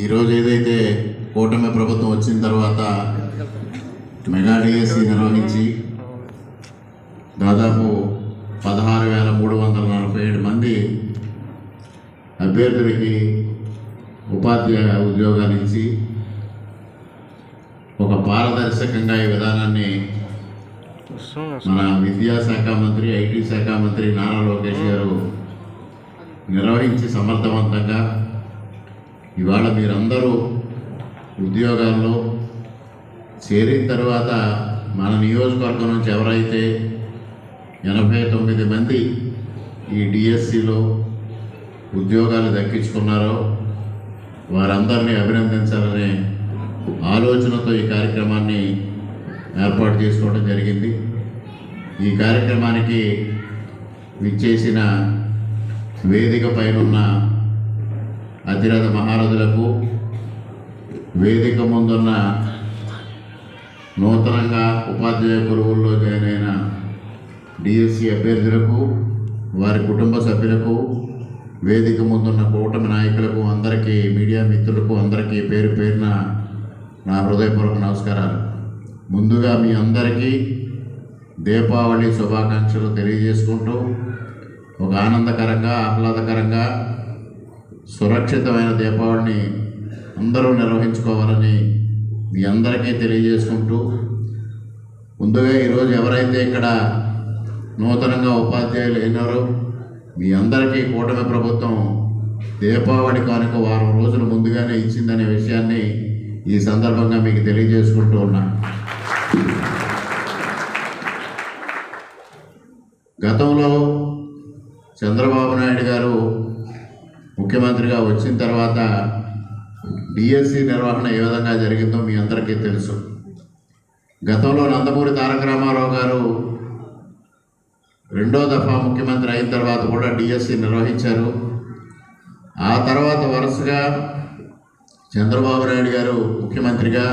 ఈరోజు ఏదైతే కూటమి ప్రభుత్వం వచ్చిన తర్వాత మెగా డిఎస్సి నిర్వహించి దాదాపు పదహారు వేల మూడు వందల నలభై ఏడు మంది అభ్యర్థులకి ఉపాధ్యాయ ఉద్యోగాలు ఇచ్చి ఒక పారదర్శకంగా ఈ విధానాన్ని మన విద్యాశాఖ మంత్రి ఐటీ శాఖ మంత్రి నారా లోకేష్ గారు నిర్వహించి సమర్థవంతంగా ఇవాళ మీరందరూ ఉద్యోగాల్లో చేరిన తర్వాత మన నియోజకవర్గం నుంచి ఎవరైతే ఎనభై తొమ్మిది మంది ఈ డిఎస్సిలో ఉద్యోగాలు దక్కించుకున్నారో వారందరినీ అభినందించాలనే ఆలోచనతో ఈ కార్యక్రమాన్ని ఏర్పాటు చేసుకోవడం జరిగింది. ఈ కార్యక్రమానికి విచ్చేసిన వేదిక పైనున్న అతిరథ మహారథులకు వేదిక ముందున్న నూతనంగా ఉపాధ్యాయ గురువుల్లో జాయిన్ అయిన డిఎస్సి అభ్యర్థులకు వారి కుటుంబ సభ్యులకు వేదిక ముందున్న కూటమి నాయకులకు అందరికీ మీడియా మిత్రులకు అందరికీ పేరు పేరున నా హృదయపూర్వక నమస్కారాలు. ముందుగా మీ అందరికీ దీపావళి శుభాకాంక్షలు తెలియజేసుకుంటూ ఒక ఆనందకరంగా ఆహ్లాదకరంగా సురక్షితమైన దీపావళిని అందరూ నిర్వహించుకోవాలని మీ అందరికీ తెలియజేసుకుంటూ ముందుగా ఈరోజు ఎవరైతే ఇక్కడ నూతనంగా ఉపాధ్యాయులు అయినారో మీ అందరికీ కూటమి ప్రభుత్వం దీపావళి కానుక వారం రోజులు ముందుగానే ఇచ్చిందనే విషయాన్ని ఈ సందర్భంగా మీకు తెలియజేసుకుంటూ ఉన్నా గతంలో చంద్రబాబు నాయుడు గారు ముఖ్యమంత్రిగా వచ్చిన తర్వాత డిఎస్సి నిర్వహణ ఏ విధంగా జరిగిందో మీ అందరికీ తెలుసు. గతంలో నందమూరి తారక రామారావు గారు రెండో దఫా ముఖ్యమంత్రి అయిన తర్వాత కూడా డిఎస్సి నిర్వహించారు. ఆ తర్వాత వరుసగా చంద్రబాబు నాయుడు గారు ముఖ్యమంత్రిగా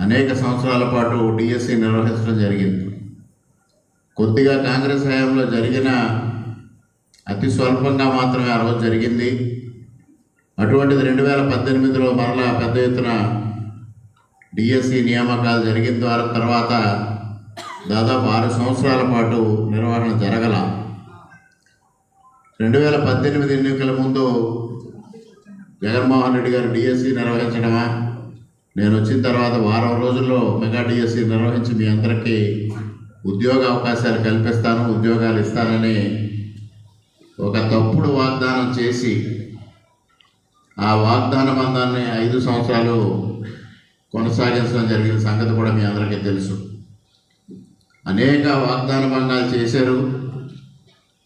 అనేక సంవత్సరాల పాటు డిఎస్సి నిర్వహించడం జరిగింది. కొద్దిగా కాంగ్రెస్ హయాంలో జరిగిన అతి స్వల్పంగా మాత్రమే ఆ రోజు జరిగింది. అటువంటిది రెండు వేల పద్దెనిమిదిలో మరలా పెద్ద ఎత్తున డిఎస్సి నియామకాలు జరిగిన ద్వారా తర్వాత దాదాపు ఆరు సంవత్సరాల పాటు నిర్వహణ జరగల. రెండు వేల పద్దెనిమిది ఎన్నికల ముందు జగన్మోహన్ రెడ్డి గారు డిఎస్సి నిర్వహించడమా? నేను వచ్చిన తర్వాత వారం రోజుల్లో మెగా డిఎస్సి నిర్వహించి మీ అందరికీ ఉద్యోగ అవకాశాలు కల్పిస్తాను ఉద్యోగాలు ఇస్తానని ఒక తప్పుడు వాగ్దానం చేసి ఆ వాగ్దాన బంధాన్ని ఐదు సంవత్సరాలు కొనసాగించడం జరిగిన సంగతి కూడా మీ అందరికీ తెలుసు. అనేక వాగ్దాన బంధాలు చేశారు.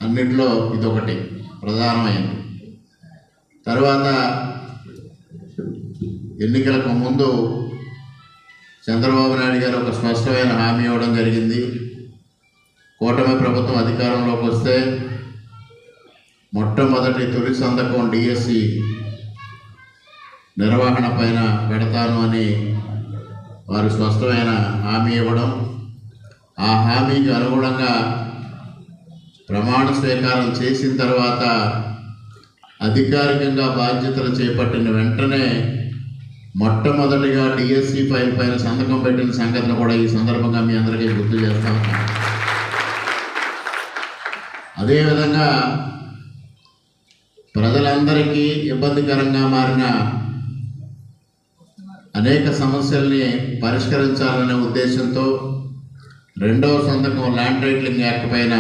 అన్నింటిలో ఇదొకటి ప్రధానమైనది. తర్వాత ఎన్నికలకు ముందు చంద్రబాబు నాయుడు గారు ఒక స్పష్టమైన హామీ ఇవ్వడం జరిగింది. కూటమి ప్రభుత్వం అధికారంలోకి వస్తే మొట్టమొదటి తొలి సంతకం డిఎస్సి నిర్వహణ పైన పెడతాను అని వారు స్పష్టమైన హామీ ఇవ్వడం. ఆ హామీకి అనుగుణంగా ప్రమాణ స్వీకారం చేసిన తర్వాత అధికారికంగా బాధ్యతలు చేపట్టిన వెంటనే మొట్టమొదటిగా డిఎస్సి ఫైల్ పైన సంతకం పెట్టిన సంఘటన కూడా ఈ సందర్భంగా మీ అందరికీ గుర్తు చేస్తాం అదేవిధంగా ప్రజలందరికీ ఇబ్బందికరంగా మారిన అనేక సమస్యల్ని పరిష్కరించాలనే ఉద్దేశంతో రెండవ సంతకం ల్యాండ్ టైటిలింగ్ యాక్ట్ పైన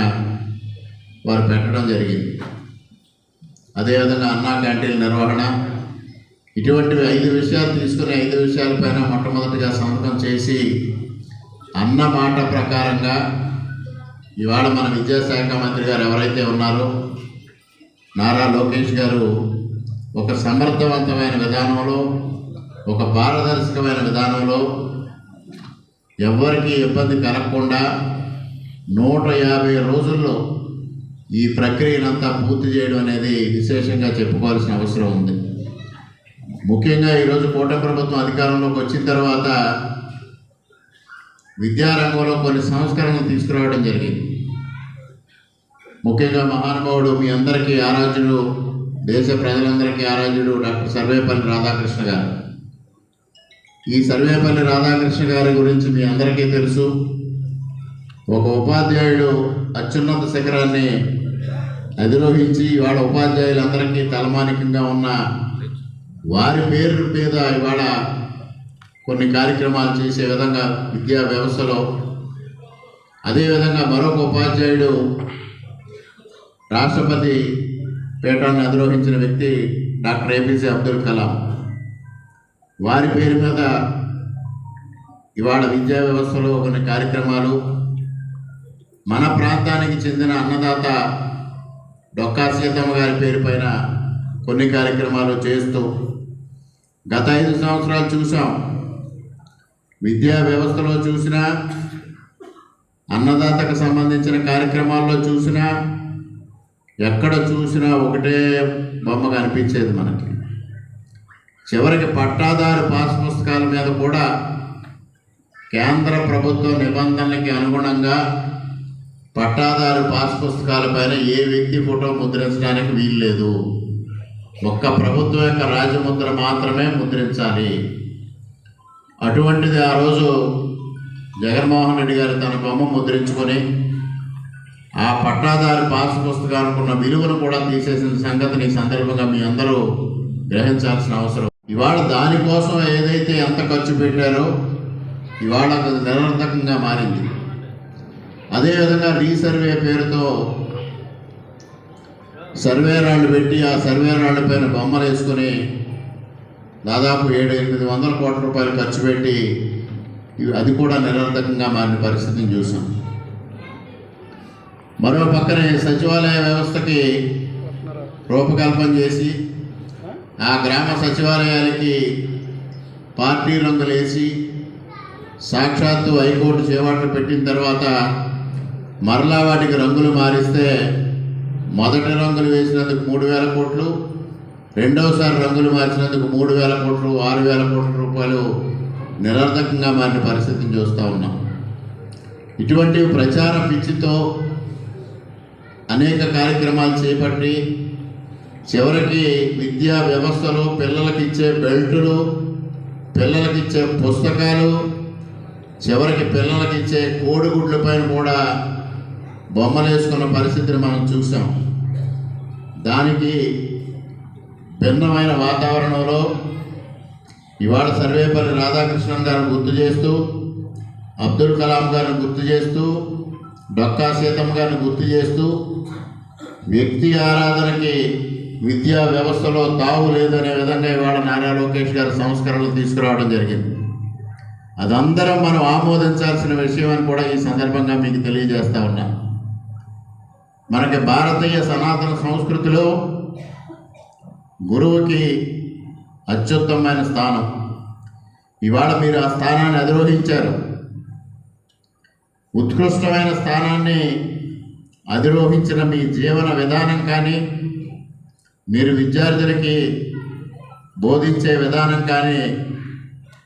వారు పెట్టడం జరిగింది. అదేవిధంగా అన్నా క్యాంటీన్ నిర్వహణ ఇటువంటివి ఐదు విషయాలు తీసుకుని ఐదు విషయాలపైన మొట్టమొదటిగా సంతకం చేసి అన్న మాట ప్రకారంగా ఇవాళ మన విద్యాశాఖ మంత్రి గారు ఎవరైతే ఉన్నారో నారా లోకేష్ గారు ఒక సమర్థవంతమైన విధానంలో ఒక పారదర్శకమైన విధానంలో ఎవ్వరికీ ఇబ్బంది కలగకుండా నూట యాభై రోజుల్లో ఈ ప్రక్రియనంతా పూర్తి చేయడం అనేది విశేషంగా చెప్పుకోవాల్సిన అవసరం ఉంది. ముఖ్యంగా ఈరోజు కూటమి ప్రభుత్వం అధికారంలోకి వచ్చిన తర్వాత విద్యారంగంలో కొన్ని సంస్కరణలు తీసుకురావడం జరిగింది. ముఖ్యంగా మహానుభావుడు మీ అందరికీ ఆరాధ్యుడు దేశ ప్రజలందరికీ ఆరాధ్యుడు డాక్టర్ సర్వేపల్లి రాధాకృష్ణ గారు. ఈ సర్వేపల్లి రాధాకృష్ణ గారి గురించి మీ అందరికీ తెలుసు. ఒక ఉపాధ్యాయుడు అత్యున్నత శిఖరాన్ని అధిరోహించి ఇవాళ ఉపాధ్యాయులందరికీ తలమానికంగా ఉన్న వారి పేరు మీద ఇవాళ కొన్ని కార్యక్రమాలు చేసే విధంగా విద్యా వ్యవస్థలో అదేవిధంగా మరొక ఉపాధ్యాయుడు రాష్ట్రపతి పీఠాన్ని అధిరోహించిన వ్యక్తి డాక్టర్ ఏపీజే అబ్దుల్ కలాం. వారి పేరు మీద ఇవాళ విద్యా వ్యవస్థలో కొన్ని కార్యక్రమాలు మన ప్రాంతానికి చెందిన అన్నదాత డొక్కా సీతమ్మ గారి పేరు పైన కొన్ని కార్యక్రమాలు చేస్తూ గత ఐదు సంవత్సరాలు చూసాం విద్యా వ్యవస్థలో చూసినా అన్నదాతకు సంబంధించిన కార్యక్రమాల్లో చూసినా ఎక్కడ చూసినా ఒకటే బొమ్మ కనిపించేది మనకి. చివరికి పట్టాదారు పాస్ పుస్తకాల మీద కూడా కేంద్ర ప్రభుత్వ నిబంధనలకి అనుగుణంగా పట్టాదారు పాస్ పుస్తకాలపైన ఏ వ్యక్తి ఫోటో ముద్రించడానికి వీల్లేదు. ఒక్క ప్రభుత్వం యొక్క రాజముద్ర మాత్రమే ముద్రించాలి. అటువంటిది ఆ రోజు జగన్మోహన్ రెడ్డి గారు తన బొమ్మ ముద్రించుకొని ఆ పట్టాదారు పాస్ పుస్తకానికి ఉన్న విలువను కూడా తీసేసిన సంగతిని సందర్భంగా మీ అందరూ గ్రహించాల్సిన అవసరం. ఇవాళ దానికోసం ఏదైతే ఎంత ఖర్చు పెట్టారో ఇవాళ అది నిరర్థకంగా మారింది. అదేవిధంగా రీసర్వే పేరుతో సర్వే రాళ్ళు పెట్టి ఆ సర్వే రాళ్ళ పైన బొమ్మలు వేసుకొని దాదాపు ఏడు ఎనిమిది వందల కోట్ల రూపాయలు ఖర్చు పెట్టి అది కూడా నిరర్థకంగా మారిన పరిస్థితిని చూసాం. మరో పక్కనే సచివాలయ వ్యవస్థకి రూపకల్పన చేసి ఆ గ్రామ సచివాలయాలకి పార్టీ రంగులు వేసి సాక్షాత్తు హైకోర్టు చేపట్లు పెట్టిన తర్వాత మరలా వాటికి రంగులు మారిస్తే మొదటి రంగులు వేసినందుకు మూడు వేల కోట్లు రెండవసారి రంగులు మార్చినందుకు మూడు వేల కోట్లు ఆరు వేల కోట్ల రూపాయలు నిరర్థకంగా మారిన పరిస్థితిని చూస్తూ ఉన్నాం. ఇటువంటి ప్రచార పిచ్చితో అనేక కార్యక్రమాలు చేపట్టి చివరికి విద్యా వ్యవస్థలో పిల్లలకి ఇచ్చే బెల్టులు పిల్లలకి ఇచ్చే పుస్తకాలు చివరికి పిల్లలకి ఇచ్చే కోడిగుడ్ల పైన కూడా బొమ్మలు వేసుకున్న పరిస్థితిని మనం చూసాం దానికి భిన్నమైన వాతావరణంలో ఇవాళ సర్వేపల్లి రాధాకృష్ణన్ గారిని గుర్తు చేస్తూ అబ్దుల్ కలాం గారిని గుర్తు చేస్తూ డొక్కా సీతమ్మ గారిని గుర్తు చేస్తూ వ్యక్తి ఆరాధనకి విద్యా వ్యవస్థలో తావు లేదనే విధంగా ఇవాళ నారా లోకేష్ గారి సంస్కరణలు తీసుకురావడం జరిగింది. అదందరం మనం ఆమోదించాల్సిన విషయం అని కూడా ఈ సందర్భంగా మీకు తెలియజేస్తా ఉన్నా. మనకి భారతీయ సనాతన సంస్కృతిలో గురువుకి అత్యుత్తమమైన స్థానం. ఇవాళ మీరు ఆ స్థానాన్ని అధిరోహించారు. ఉత్కృష్టమైన స్థానాన్ని అధిరోహించిన మీ జీవన విధానం కానీ మీరు విద్యార్థులకి బోధించే విధానం కానీ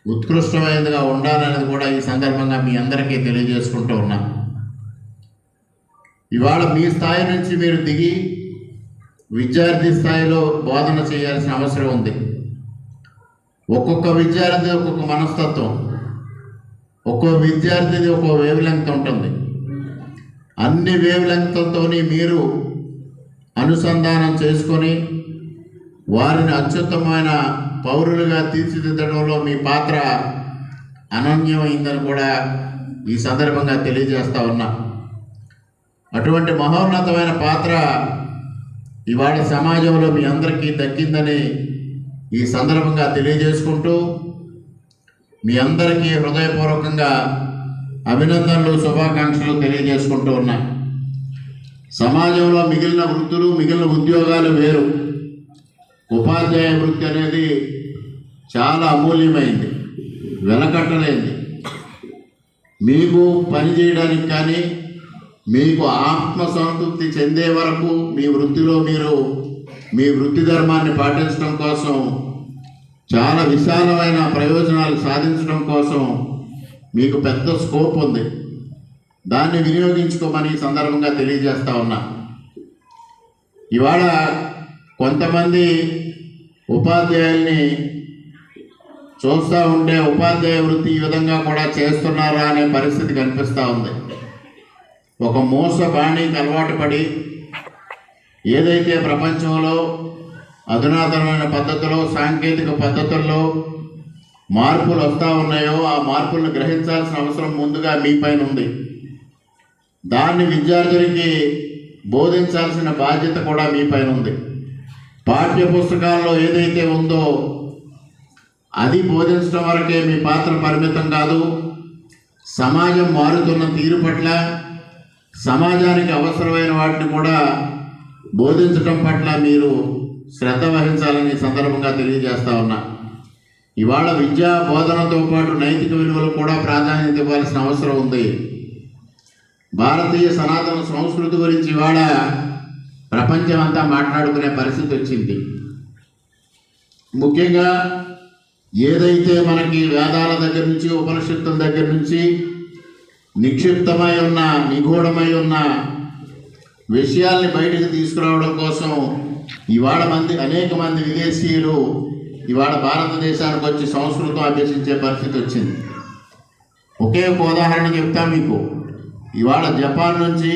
ఉత్కృష్టమైనదిగా ఉండాలనేది కూడా ఈ సందర్భంగా మీ అందరికీ తెలియజేసుకుంటూ ఉన్నా. ఇవాళ మీ స్థాయి నుంచి మీరు దిగి విద్యార్థి స్థాయిలో బోధన చేయాల్సిన అవసరం ఉంది. ఒక్కొక్క విద్యార్థి ఒక్కొక్క మనస్తత్వం ఒక్కో విద్యార్థిది ఒక్కో వేవ్ లెంగ్త్ ఉంటుంది. అన్ని వేవ్ లెంగ్త్లతోని మీరు అనుసంధానం చేసుకొని వారిని అత్యుత్తమైన పౌరులుగా తీర్చిదిద్దడంలో మీ పాత్ర అనన్యమైందని కూడా ఈ సందర్భంగా తెలియజేస్తా ఉన్నా. అటువంటి మహోన్నతమైన పాత్ర ఇవాళ సమాజంలో మీ అందరికీ దక్కిందని ఈ సందర్భంగా తెలియజేసుకుంటూ మీ అందరికీ హృదయపూర్వకంగా అభినందనలు శుభాకాంక్షలు తెలియజేసుకుంటూ ఉన్నా. సమాజంలో మిగిలిన వృత్తులు మిగిలిన ఉద్యోగాలు వేరు. ఉపాధ్యాయ వృత్తి అనేది చాలా అమూల్యమైంది వెలకట్టలేంది మీకు పని చేయడానికి కానీ మీకు ఆత్మ సంతృప్తి చెందే వరకు మీ వృత్తిలో మీరు మీ వృత్తి ధర్మాన్ని పాటించడం కోసం చాలా విశాలమైన ప్రయోజనాలు సాధించడం కోసం మీకు పెద్ద స్కోప్ ఉంది. దాన్ని వినియోగించుకోమని ఈ సందర్భంగా తెలియజేస్తా ఉన్నా. ఇవాళ కొంతమంది ఉపాధ్యాయుల్ని చూస్తూ ఉంటే ఉపాధ్యాయ వృత్తి ఈ విధంగా కూడా చేస్తున్నారా అనే పరిస్థితి కనిపిస్తూ ఉంది. ఒక మోస బాణీకి అలవాటు పడి ఏదైతే ప్రపంచంలో అధునాతనమైన పద్ధతిలో సాంకేతిక పద్ధతుల్లో మార్పులు వస్తూ ఉన్నాయో ఆ మార్పులను గ్రహించాల్సిన అవసరం ముందుగా మీ పైన ఉంది. దాన్ని విద్యార్థులకి బోధించాల్సిన బాధ్యత కూడా మీ పైన ఉంది. పాఠ్య పుస్తకాల్లో ఏదైతే ఉందో అది బోధించడం వరకే మీ పాత్ర పరిమితం కాదు. సమాజం మారుతున్న తీరు పట్ల సమాజానికి అవసరమైన వాటిని కూడా బోధించడం పట్ల మీరు శ్రద్ధ వహించాలని సందర్భంగా తెలియజేస్తా ఉన్నా. ఇవాళ విద్యా బోధనతో పాటు నైతిక విలువలు కూడా ప్రాధాన్యత ఇవ్వాల్సిన అవసరం ఉంది. భారతీయ సనాతన సంస్కృతి గురించి ఇవాళ ప్రపంచం అంతా మాట్లాడుకునే పరిస్థితి వచ్చింది. ముఖ్యంగా ఏదైతే మనకి వేదాల దగ్గర నుంచి ఉపనిషత్తుల దగ్గర నుంచి నిక్షిప్తమై ఉన్న నిగూఢమై ఉన్న విషయాల్ని బయటకు తీసుకురావడం కోసం ఇవాళ మంది అనేక మంది విదేశీయులు ఇవాళ భారతదేశానికి వచ్చి సంస్కృతం అభ్యసించే పరిస్థితి వచ్చింది. ఒకే ఒక ఉదాహరణ చెప్తా మీకు. ఇవాళ జపాన్ నుంచి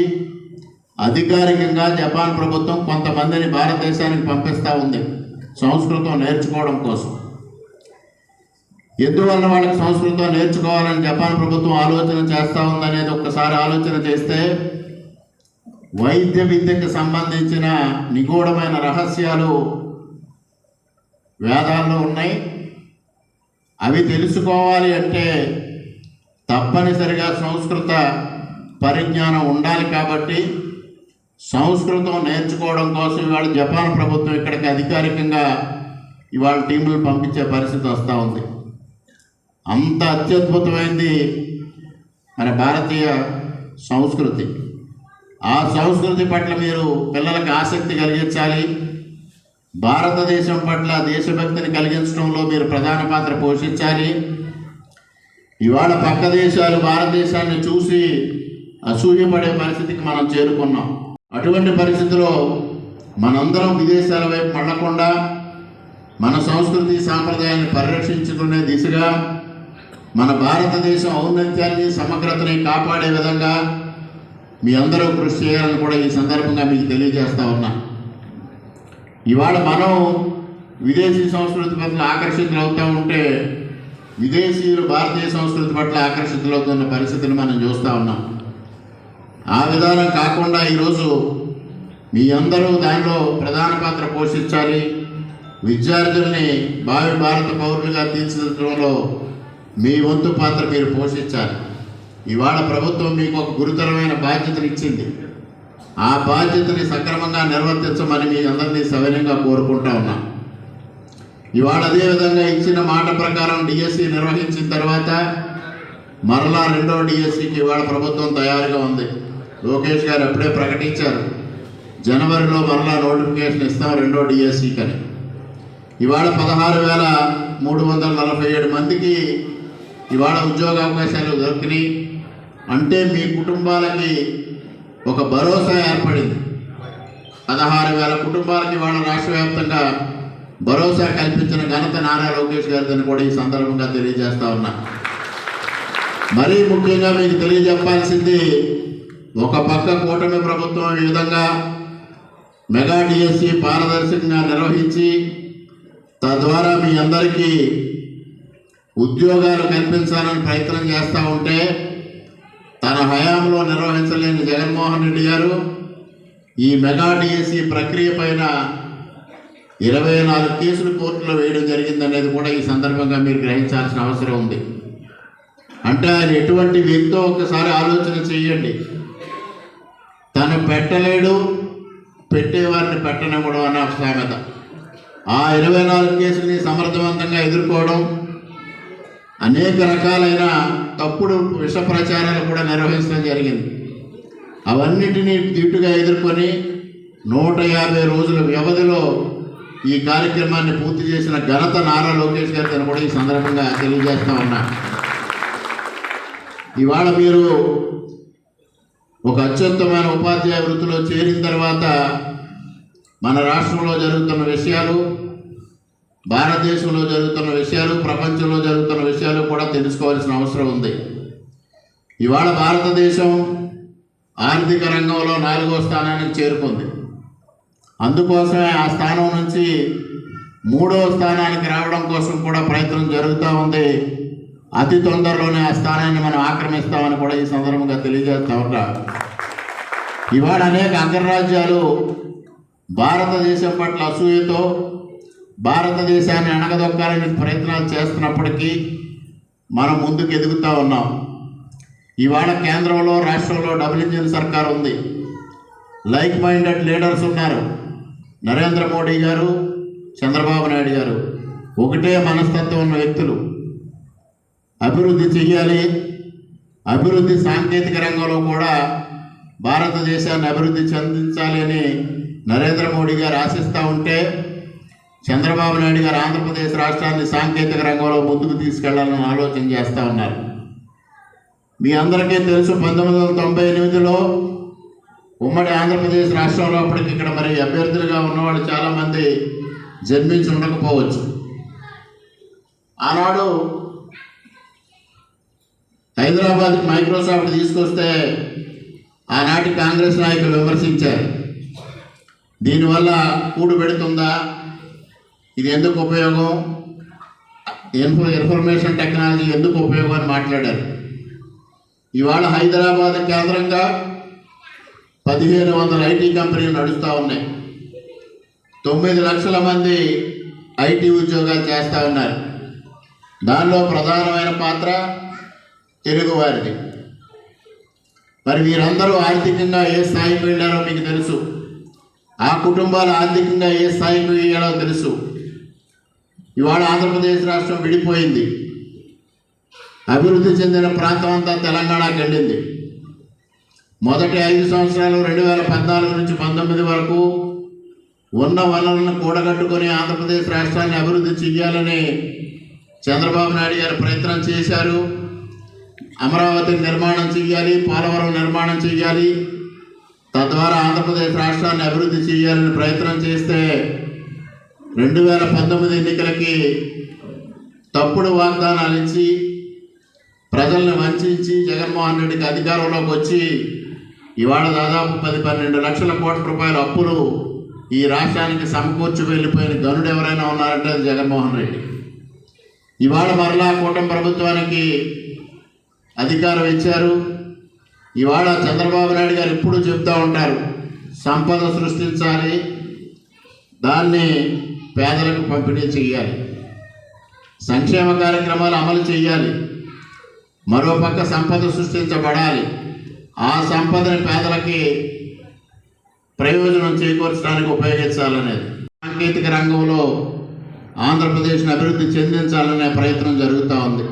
అధికారికంగా జపాన్ ప్రభుత్వం కొంతమందిని భారతదేశానికి పంపిస్తూ ఉంది సంస్కృతం నేర్చుకోవడం కోసం. ఎందువల్ల వాళ్ళకి సంస్కృతం నేర్చుకోవాలని జపాన్ ప్రభుత్వం ఆలోచన చేస్తూ ఉందనేది ఒక్కసారి ఆలోచన చేస్తే వైద్య విద్యకు సంబంధించిన నిగూఢమైన రహస్యాలు వేదాల్లో ఉన్నాయి. అవి తెలుసుకోవాలి అంటే తప్పనిసరిగా సంస్కృత పరిజ్ఞానం ఉండాలి కాబట్టి సంస్కృతం నేర్చుకోవడం కోసం ఇవాళ జపాన్ ప్రభుత్వం ఇక్కడికి అధికారికంగా ఇవాళ టీములు పంపించే పరిస్థితి వస్తూ ఉంది. అంత అత్యద్భుతమైంది మన భారతీయ సంస్కృతి. ఆ సంస్కృతి పట్ల మీరు పిల్లలకు ఆసక్తి కలిగించాలి. భారతదేశం పట్ల దేశభక్తిని కలిగించడంలో మీరు ప్రధాన పాత్ర పోషించాలి. ఇవాళ పక్క దేశాలు భారతదేశాన్ని చూసి అసూయపడే పరిస్థితికి మనం చేరుకున్నాం. అటువంటి పరిస్థితిలో మనందరం విదేశాల వైపు మళ్ళకుండా మన సంస్కృతి సాంప్రదాయాన్ని పరిరక్షించుకునే దిశగా మన భారతదేశం ఔన్నత్యాన్ని సమగ్రతని కాపాడే విధంగా మీ అందరూ కృషి చేయాలని కూడా ఈ సందర్భంగా మీకు తెలియజేస్తా ఉన్నా. ఇవాళ మనం విదేశీ సంస్కృతి పట్ల ఆకర్షితులు అవుతూ ఉంటే విదేశీయులు భారతీయ సంస్కృతి పట్ల ఆకర్షితులు అవుతున్న పరిస్థితిని మనం చూస్తూ ఉన్నాం. ఆ విధానం కాకుండా ఈరోజు మీ అందరూ దానిలో ప్రధాన పాత్ర పోషించాలి. విద్యార్థుల్ని భావి భారత పౌరులుగా తీర్చిదిద్దడంలో మీ వంతు పాత్ర మీరు పోషించాలి. ఇవాళ ప్రభుత్వం మీకు ఒక గురుతరమైన బాధ్యతను ఇచ్చింది ఆ బాధ్యతని సక్రమంగా నిర్వర్తించమని మీ అందరినీ సవినయంగా కోరుకుంటా ఉన్నా. ఇవాళ అదేవిధంగా ఇచ్చిన మాట ప్రకారం డిఎస్సి నిర్వహించిన తర్వాత మరలా రెండో డిఎస్సికి ఇవాళ ప్రభుత్వం తయారుగా ఉంది. లోకేష్ గారు అప్పుడే ప్రకటించారు. జనవరిలో మరలా నోటిఫికేషన్ ఇస్తాం రెండో డిఎస్సికి అని ఇవాళ పదహారు వేల మూడు వందల నలభై ఏడు మందికి ఇవాళ ఉద్యోగ అవకాశాలు దొరికినాయి. అంటే మీ కుటుంబాలకి ఒక భరోసా ఏర్పడింది. పదహారు వేల కుటుంబాలకి వాళ్ళ రాష్ట్ర వ్యాప్తంగా భరోసా కల్పించిన ఘనత నారా లోకేష్ గారిదని కూడా ఈ సందర్భంగా తెలియజేస్తా ఉన్నా. మరీ ముఖ్యంగా మీకు తెలియజెప్పాల్సింది ఒక పక్క కూటమి ప్రభుత్వం ఈ విధంగా మెగా డిఎస్సి పారదర్శకంగా నిర్వహించి తద్వారా మీ అందరికీ ఉద్యోగాలు కల్పించాలని ప్రయత్నం చేస్తూ ఉంటే తన హయాంలో నిర్వహించలేని జగన్మోహన్ రెడ్డి గారు ఈ మెగా డిఎస్సి ప్రక్రియ పైన ఇరవై నాలుగు కేసులు కోర్టులో వేయడం జరిగిందనేది కూడా ఈ సందర్భంగా మీరు గ్రహించాల్సిన అవసరం ఉంది. అంటే ఆయన ఎటువంటి వ్యక్తో ఒకసారి ఆలోచన చేయండి. తను పెట్టలేడు పెట్టేవారిని పెట్టనివ్వడం అన్న సామెత ఆ ఇరవై నాలుగు కేసుల్ని సమర్థవంతంగా ఎదుర్కోవడం అనేక రకాలైన తప్పుడు విష ప్రచారాలు కూడా నిర్వహించడం జరిగింది. అవన్నిటినీ దిట్టుగా ఎదుర్కొని నూట యాభై రోజుల వ్యవధిలో ఈ కార్యక్రమాన్ని పూర్తి చేసిన ఘనత నారా లోకేష్ గారిని కూడా ఈ సందర్భంగా తెలియజేస్తా ఉన్నా. ఇవాళ మీరు ఒక అత్యుత్తమైన ఉపాధ్యాయ వృత్తిలో చేరిన తర్వాత మన రాష్ట్రంలో జరుగుతున్న విషయాలు భారతదేశంలో జరుగుతున్న విషయాలు ప్రపంచంలో జరుగుతున్న విషయాలు కూడా తెలుసుకోవాల్సిన అవసరం ఉంది. ఇవాళ భారతదేశం ఆర్థిక రంగంలో నాలుగో స్థానానికి చేరుకుంది. అందుకోసమే ఆ స్థానం నుంచి మూడవ స్థానానికి రావడం కోసం కూడా ప్రయత్నం జరుగుతూ ఉంది. అతి తొందరలోనే ఆ స్థానాన్ని మనం ఆక్రమిస్తామని కూడా ఈ సందర్భంగా తెలియజేస్తా ఉన్నా. ఇవాళ అనేక అగ్రరాజ్యాలు భారతదేశం పట్ల అసూయతో భారతదేశాన్ని అణగదొక్కాలని ప్రయత్నాలు చేస్తున్నప్పటికీ మనం ముందుకు ఎదుగుతూ ఉన్నాం. ఇవాళ కేంద్రంలో రాష్ట్రంలో డబుల్ ఇంజిన్ సర్కార్ ఉంది. లైక్ మైండెడ్ లీడర్స్ ఉన్నారు. నరేంద్ర మోడీ గారు చంద్రబాబు నాయుడు గారు. ఒకటే మనస్తత్వం ఉన్న వ్యక్తులు. అభివృద్ధి చెయ్యాలి. అభివృద్ధి సాంకేతిక రంగంలో కూడా భారతదేశాన్ని అభివృద్ధి చెందించాలి అని నరేంద్ర మోడీ గారు ఆశిస్తూ ఉంటే చంద్రబాబు నాయుడు గారు ఆంధ్రప్రదేశ్ రాష్ట్రాన్ని సాంకేతిక రంగంలో ముందుకు తీసుకెళ్ళాలని ఆలోచన చేస్తూ ఉన్నారు. మీ అందరికీ తెలుసు పంతొమ్మిది వందల తొంభై ఎనిమిదిలో ఉమ్మడి ఆంధ్రప్రదేశ్ రాష్ట్రంలో అప్పటికి ఇక్కడ మరి అభ్యర్థులుగా ఉన్నవాళ్ళు చాలామంది జన్మించి ఉండకపోవచ్చు. ఆనాడు హైదరాబాద్ మైక్రోసాఫ్ట్ తీసుకొస్తే ఆనాటి కాంగ్రెస్ నాయకులు విమర్శించారు. దీనివల్ల కూడు పెడుతుందా? ఇది ఎందుకు ఉపయోగం? ఇన్ఫో ఇన్ఫర్మేషన్ టెక్నాలజీ ఎందుకు ఉపయోగం అని మాట్లాడారు. ఇవాళ హైదరాబాద్ కేంద్రంగా పదిహేను వందల ఐటీ కంపెనీలు నడుస్తూ ఉన్నాయి. తొమ్మిది లక్షల మంది ఐటీ ఉద్యోగాలు చేస్తూ ఉన్నారు. దానిలో ప్రధానమైన పాత్ర తెలుగువారిది. మరి వీరందరూ ఆర్థికంగా ఏ స్థాయికి వెళ్ళారో మీకు తెలుసు. ఆ కుటుంబాలు ఆర్థికంగా ఏ స్థాయికి వెళ్ళారో తెలుసు. ఇవాళ ఆంధ్రప్రదేశ్ రాష్ట్రం విడిపోయింది. అభివృద్ధి చెందిన ప్రాంతం అంతా తెలంగాణకి వెళ్ళింది. మొదటి ఐదు సంవత్సరాలు రెండు వేల పద్నాలుగు నుంచి పంతొమ్మిది వరకు ఉన్న వనరులను కూడగట్టుకొని ఆంధ్రప్రదేశ్ రాష్ట్రాన్ని అభివృద్ధి చెయ్యాలని చంద్రబాబు నాయుడు గారు ప్రయత్నం చేశారు. అమరావతి నిర్మాణం చెయ్యాలి పోలవరం నిర్మాణం చెయ్యాలి. తద్వారా ఆంధ్రప్రదేశ్ రాష్ట్రాన్ని అభివృద్ధి చేయాలని ప్రయత్నం చేస్తే రెండు వేల పంతొమ్మిది ఎన్నికలకి తప్పుడు వాగ్దానాలు ఇచ్చి ప్రజల్ని వంచి జగన్మోహన్ రెడ్డికి అధికారంలోకి వచ్చి ఇవాళ దాదాపు పది పన్నెండు లక్షల కోట్ల రూపాయల అప్పులు ఈ రాష్ట్రానికి సమకూర్చి వెళ్ళిపోయిన గనుడు ఎవరైనా ఉన్నారంటే అది జగన్మోహన్ రెడ్డి. ఇవాళ మరలా కూటమి ప్రభుత్వానికి అధికారం ఇచ్చారు. ఇవాళ చంద్రబాబు నాయుడు గారు ఎప్పుడూ చెప్తూ ఉంటారు సంపద సృష్టించాలి దాన్ని పేదలకు పంపిణీ చేయాలి. సంక్షేమ కార్యక్రమాలు అమలు చేయాలి. మరోపక్క సంపద సృష్టించబడాలి. ఆ సంపదని పేదలకి ప్రయోజనం చేకూర్చడానికి ఉపయోగించాలనేది. సాంకేతిక రంగంలో ఆంధ్రప్రదేశ్ను అభివృద్ధి చెందించాలనే ప్రయత్నం జరుగుతూ ఉంది.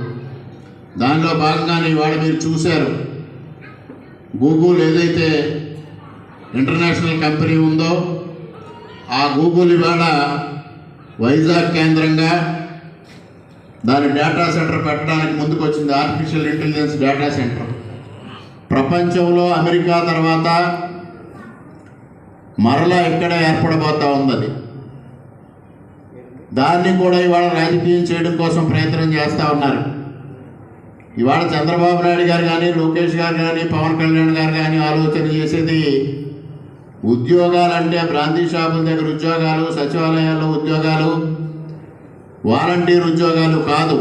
దానిలో భాగంగానే ఇవాళ మీరు చూశారు. గూగుల్ ఏదైతే ఇంటర్నేషనల్ కంపెనీ ఉందో ఆ గూగుల్ ఇవాళ వైజాగ్ కేంద్రంగా దాని డేటా సెంటర్ పెట్టడానికి ముందుకు వచ్చింది ఆర్టిఫిషియల్ ఇంటెలిజెన్స్ డేటా సెంటర్ ప్రపంచంలో అమెరికా తర్వాత మరలా ఇక్కడ ఏర్పడబోతా ఉంది అది దాన్ని కూడా ఇవాళ రాజకీయం చేయడం కోసం ప్రయత్నం చేస్తూ ఉన్నారు. ఇవాళ చంద్రబాబు నాయుడు గారు కానీ లోకేష్ గారు కానీ పవన్ కళ్యాణ్ గారు కానీ ఆలోచన చేసేది ఉద్యోగాలంటే బ్రాంతి షాపుల దగ్గర ఉద్యోగాలు సచివాలయాల్లో ఉద్యోగాలు వాలంటీర్ ఉద్యోగాలు కాదు.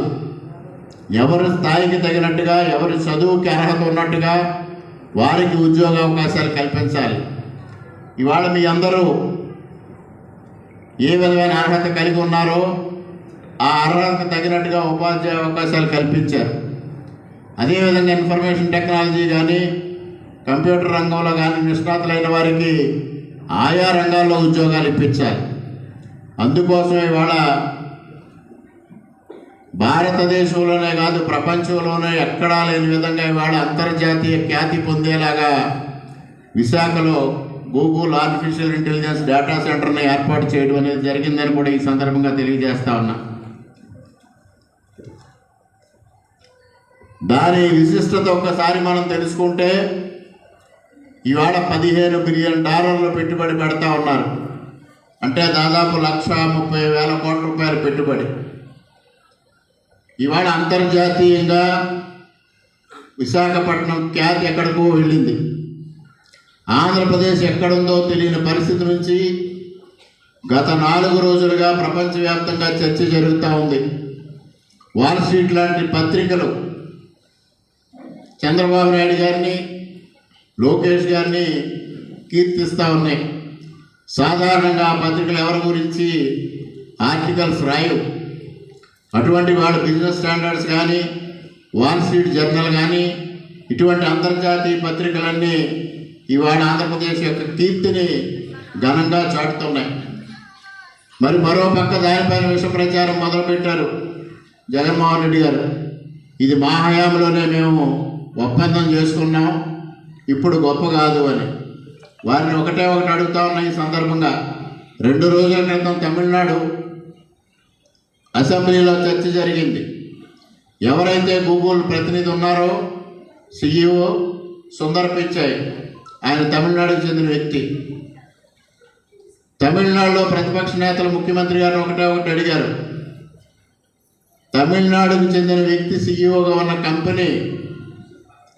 ఎవరి స్థాయికి తగినట్టుగా ఎవరి చదువుకి అర్హత ఉన్నట్టుగా వారికి ఉద్యోగ అవకాశాలు కల్పించాలి. ఇవాళ మీ అందరూ ఏ విధమైన అర్హత కలిగి ఉన్నారో ఆ అర్హతకు తగినట్టుగా ఉపాధ్యాయ అవకాశాలు కల్పించారు. అదేవిధంగా ఇన్ఫర్మేషన్ టెక్నాలజీ కానీ కంప్యూటర్ రంగంలో కానీ నిష్ణాతులైన వారికి ఆయా రంగాల్లో ఉద్యోగాలు ఇప్పించాలి. అందుకోసం ఇవాళ భారతదేశంలోనే కాదు ప్రపంచంలోనే ఎక్కడా లేని విధంగా ఇవాళ అంతర్జాతీయ ఖ్యాతి పొందేలాగా విశాఖలో గూగుల్ ఆర్టిఫిషియల్ ఇంటెలిజెన్స్ డేటా సెంటర్ని ఏర్పాటు చేయడం అనేది జరిగిందని కూడా ఈ సందర్భంగా తెలియజేస్తా ఉన్నా. దాని విశిష్టత ఒక్కసారి మనం తెలుసుకుంటే ఇవాళ పదిహేను బిలియన్ డాలర్లు పెట్టుబడి పెడతా ఉన్నారు. అంటే దాదాపు లక్ష ముప్పై వేల కోట్ల రూపాయల పెట్టుబడి. ఇవాళ అంతర్జాతీయంగా విశాఖపట్నం ఖ్యాతి ఎక్కడికో వెళ్ళింది. ఆంధ్రప్రదేశ్ ఎక్కడుందో తెలియని పరిస్థితి నుంచి గత నాలుగు రోజులుగా ప్రపంచవ్యాప్తంగా చర్చ జరుగుతూ ఉంది. వాల్ స్ట్రీట్ లాంటి పత్రికలు చంద్రబాబు నాయుడు గారిని లోకేష్ గారిని కీర్తిస్తూ ఉన్నాయి. సాధారణంగా ఆ పత్రికలు ఎవరి గురించి? ఆర్టికల్స్ రాయవు అటువంటి వాళ్ళ బిజినెస్ స్టాండర్డ్స్ కానీ వాల్ స్ట్రీట్ జర్నల్ కానీ ఇటువంటి అంతర్జాతీయ పత్రికలన్నీ ఇవాళ ఆంధ్రప్రదేశ్ యొక్క కీర్తిని ఘనంగా చాటుతున్నాయి. మరి మరో పక్క దానిపైన విష ప్రచారం మొదలుపెట్టారు జగన్మోహన్ రెడ్డి గారు. ఇది మా హయాంలోనే మేము ఒప్పందం చేసుకున్నాం. ఇప్పుడు గొప్ప కాదు అని. వారిని ఒకటే ఒకటి అడుగుతా ఉన్నా ఈ సందర్భంగా రెండు రోజుల క్రితం తమిళనాడు అసెంబ్లీలో చర్చ జరిగింది. ఎవరైతే గూగుల్ ప్రతినిధి ఉన్నారో సిఇఓ సుందర్ పిచ్చాయ్ ఆయన తమిళనాడుకు చెందిన వ్యక్తి. తమిళనాడులో ప్రతిపక్ష నేతలు ముఖ్యమంత్రి గారు ఒకటే ఒకటి అడిగారు. తమిళనాడుకు చెందిన వ్యక్తి సీఈఓగా ఉన్న కంపెనీ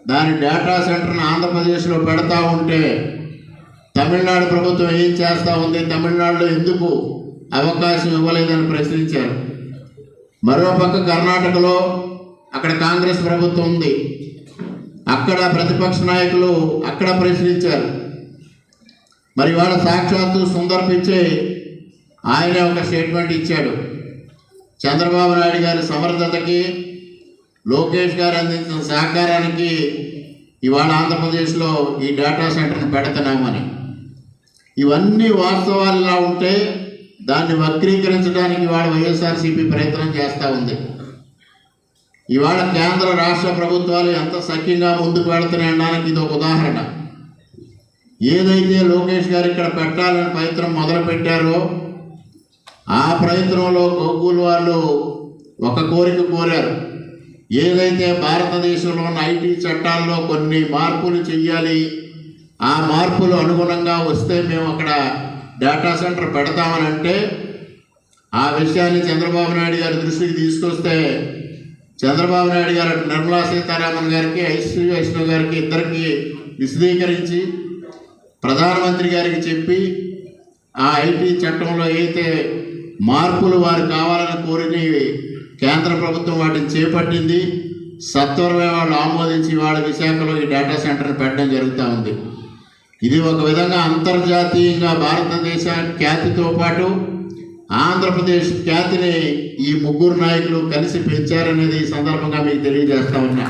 దాని డేటా సెంటర్ను ఆంధ్రప్రదేశ్లో పెడతా ఉంటే తమిళనాడు ప్రభుత్వం ఏం చేస్తూ ఉంది? తమిళనాడులో ఎందుకు అవకాశం ఇవ్వలేదని ప్రశ్నించారు. మరోపక్క కర్ణాటకలో అక్కడ కాంగ్రెస్ ప్రభుత్వం ఉంది. అక్కడ ప్రతిపక్ష నాయకులు అక్కడ ప్రశ్నించారు. మరి వాళ్ళ సాక్షాత్తు సుందర్ పిచ్చే ఆయనే ఒక స్టేట్మెంట్ ఇచ్చాడు. చంద్రబాబు నాయుడు గారి సమర్థతకి లోకేష్ గారు అందించిన సహకారానికి ఇవాళ ఆంధ్రప్రదేశ్లో ఈ డేటా సెంటర్ని పెడుతున్నామని. ఇవన్నీ వాస్తవాలు ఇలా ఉంటే దాన్ని వక్రీకరించడానికి ఇవాళ వైఎస్ఆర్సీపీ ప్రయత్నం చేస్తూ ఉంది. ఇవాళ కేంద్ర రాష్ట్ర ప్రభుత్వాలు ఎంత సఖ్యంగా ముందుకు వెళుతున్నాయనడానికి ఇది ఒక ఉదాహరణ. ఏదైతే లోకేష్ గారు ఇక్కడ పెట్టాలని ప్రయత్నం మొదలుపెట్టారో ఆ ప్రయత్నంలో గోగుల్ వాళ్ళు ఒక కోరిక కోరారు. ఏదైతే భారతదేశంలో ఉన్న ఐటీ చట్టాల్లో కొన్ని మార్పులు చెయ్యాలి ఆ మార్పులు అనుగుణంగా వస్తే మేము అక్కడ డేటా సెంటర్ పెడతామని అంటే ఆ విషయాన్ని చంద్రబాబు నాయుడు గారి దృష్టికి తీసుకొస్తే చంద్రబాబు నాయుడు గారు నిర్మలా సీతారామన్ గారికి ఐశ్వీ వైష్ణవ్ గారికి ఇద్దరికి విశదీకరించి ప్రధానమంత్రి గారికి చెప్పి ఆ ఐటీ చట్టంలో అయితే మార్పులు వారు కావాలని కోరినవి కేంద్ర ప్రభుత్వం వాటిని చేపట్టింది. సత్వరమే వాళ్ళు ఆమోదించి వాళ్ళ విశాఖలో ఈ డేటా సెంటర్ని పెట్టడం జరుగుతూ ఉంది. ఇది ఒక విధంగా అంతర్జాతీయంగా భారతదేశ ఖ్యాతితో పాటు ఆంధ్రప్రదేశ్ ఖ్యాతిని ఈ ముగ్గురు నాయకులు కలిసి పెంచారనేది ఈ సందర్భంగా మీకు తెలియజేస్తా ఉన్నా.